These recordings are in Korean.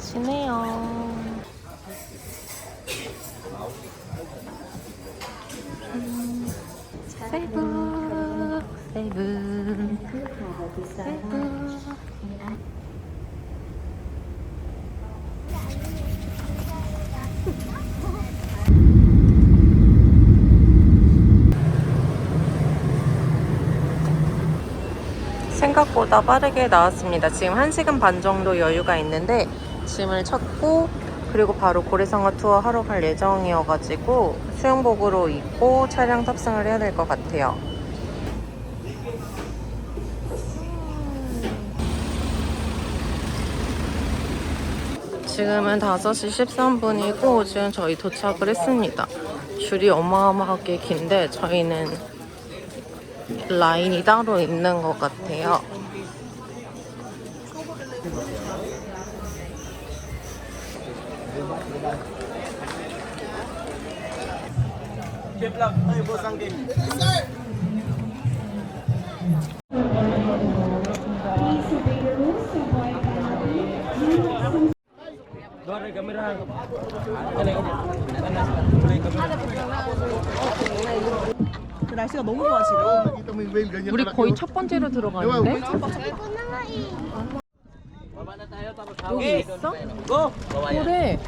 치네요. 음, 세부, 세부, 세부. 생각보다 빠르게 나왔습니다. 지금 1시간 반 정도 여유가 있는데 짐을 찾고 그리고 바로 고래상어 투어 하러 갈 예정이어가지고 수영복으로 입고 차량 탑승을 해야 될 것 같아요. 지금은 5시 13분이고 지금 저희 도착을 했습니다. 줄이 어마어마하게 긴데 저희는 라인이 따로 있는 것 같아요. 날씨가 너무 좋아 지금. 우리 거의 첫 번째로 들어가는데? 여기 있어? 그래.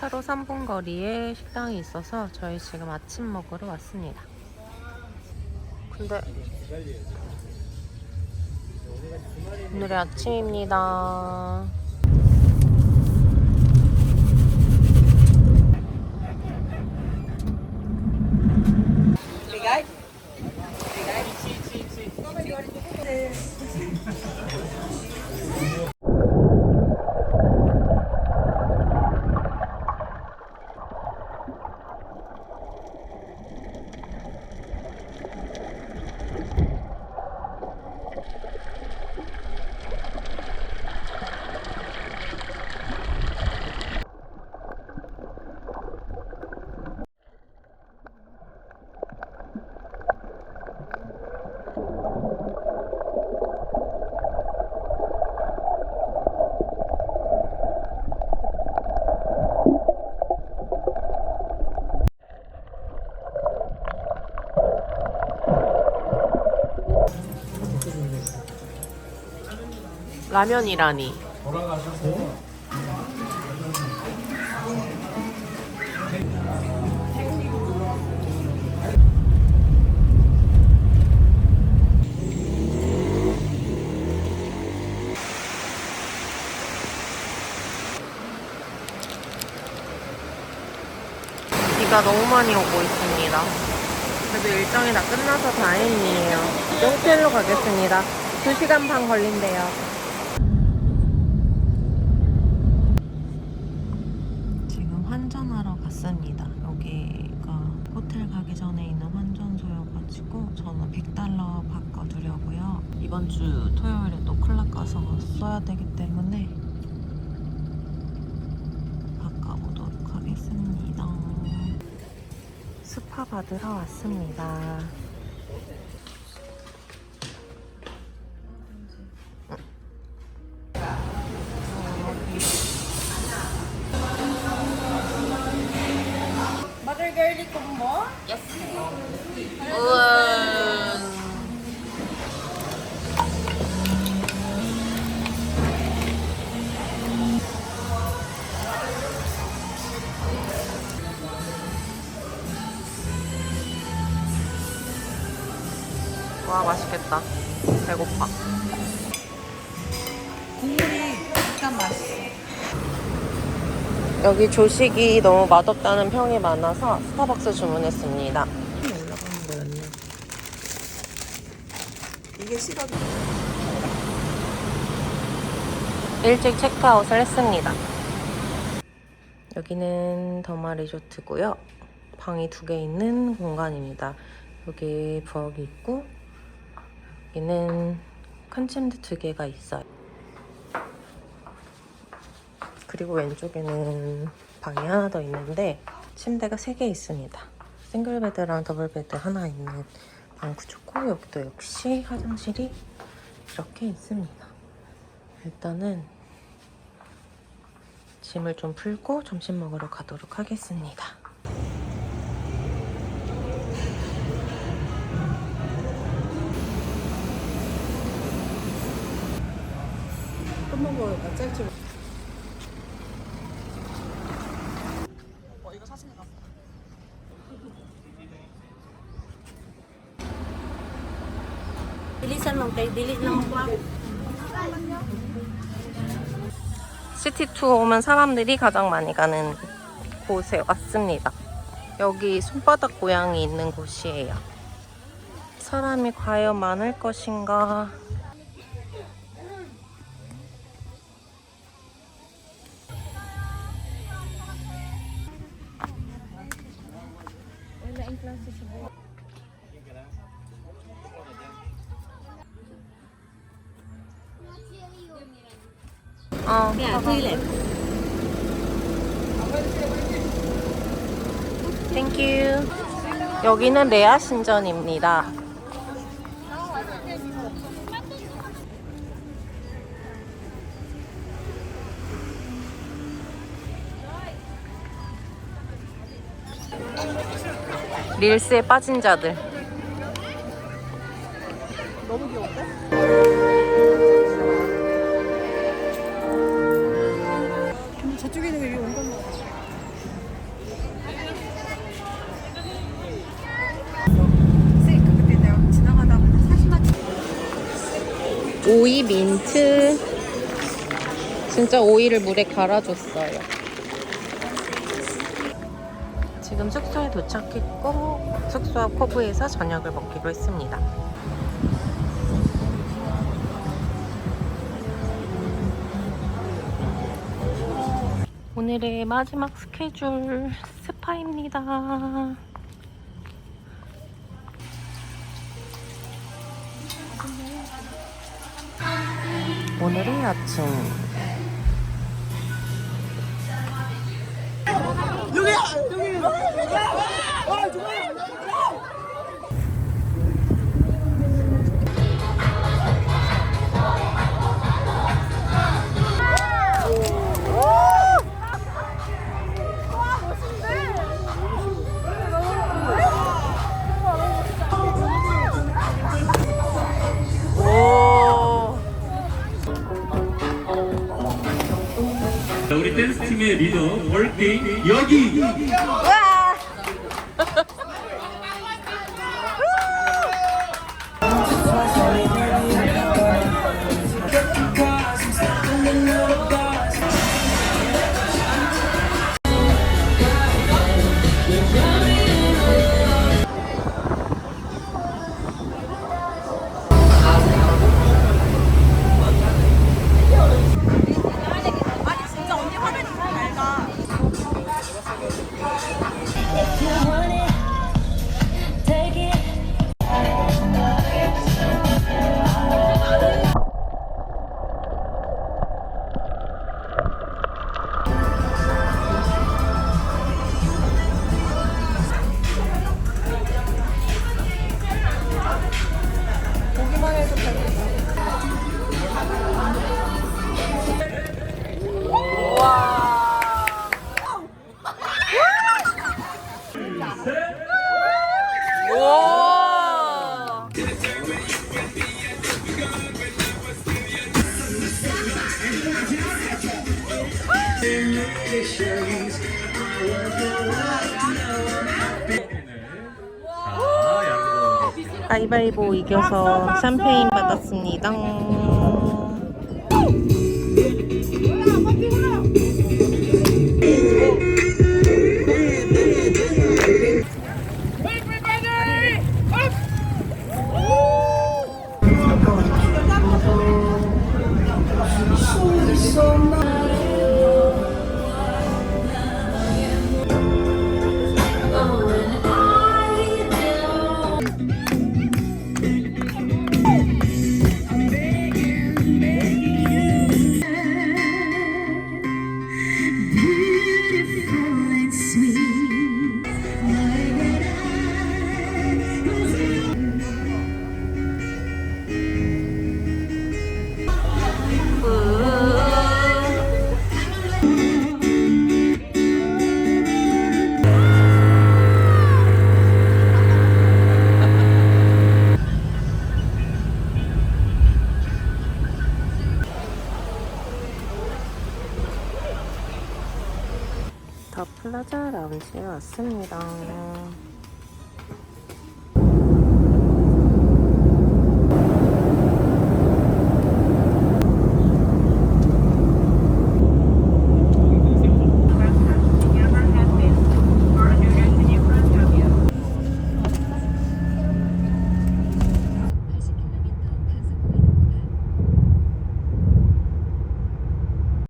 차로 3분 거리에 식당이 있어서 저희 지금 아침 먹으러 왔습니다. 근데 오늘의 아침입니다. 라면이라니. 비가 너무 많이 오고 있습니다. 그래도 일정이 다 끝나서 다행이에요. 호텔로 가겠습니다. 2시간 반 걸린대요. 지금 환전하러 갔습니다. 여기가 호텔 가기 전에 있는 환전소여가지고 저는 100달러 바꿔두려고요. 이번 주 토요일에 또 클럽 가서 써야 되기 때문에 바꿔보도록 하겠습니다. 스파 받으러 왔습니다. 와 맛있겠다. 배고파. 국물이 약간 맛있어. 여기 조식이 너무 맛없다는 평이 많아서 스타벅스 주문했습니다. 올라가는 거였네. 이게 식어. 일찍 체크아웃을 했습니다. 여기는 더마 리조트고요. 방이 두 개 있는 공간입니다. 여기 부엌이 있고 여기는 큰 침대 두 개가 있어요. 그리고 왼쪽에는 방이 하나 더 있는데 침대가 세 개 있습니다. 싱글 베드랑 더블 베드 하나 있는 방 구조고 여기도 역시 화장실이 이렇게 있습니다. 일단은 짐을 좀 풀고 점심 먹으러 가도록 하겠습니다. 끝만 보니까 짧지. 어 이거 사진에 가. Bilisan dili lang 시티 투어 오면 사람들이 가장 많이 가는 곳에 왔습니다. 여기 손바닥 고양이 있는 곳이에요. 사람이 과연 많을 것인가? 어, Yeah, toilet. 땡큐. 여기는 레아 신전입니다. 릴스에 빠진 자들. 너무 귀여운데? 근데 저쪽에 있는 게 온건 지나가다가 사진만 오이 민트. 진짜 오이를 물에 갈아줬어요. 지금 숙소에 도착했고 숙소 앞 코브에서 저녁을 먹기로 했습니다. 오늘의 마지막 스케줄 스파입니다. 오늘의 아침 ಇದು ಹೊಳ್ತಿ ಯೋಗಿ 가위바위보 이겨서 샴페인 받았습니다. 라운지에 왔습니다.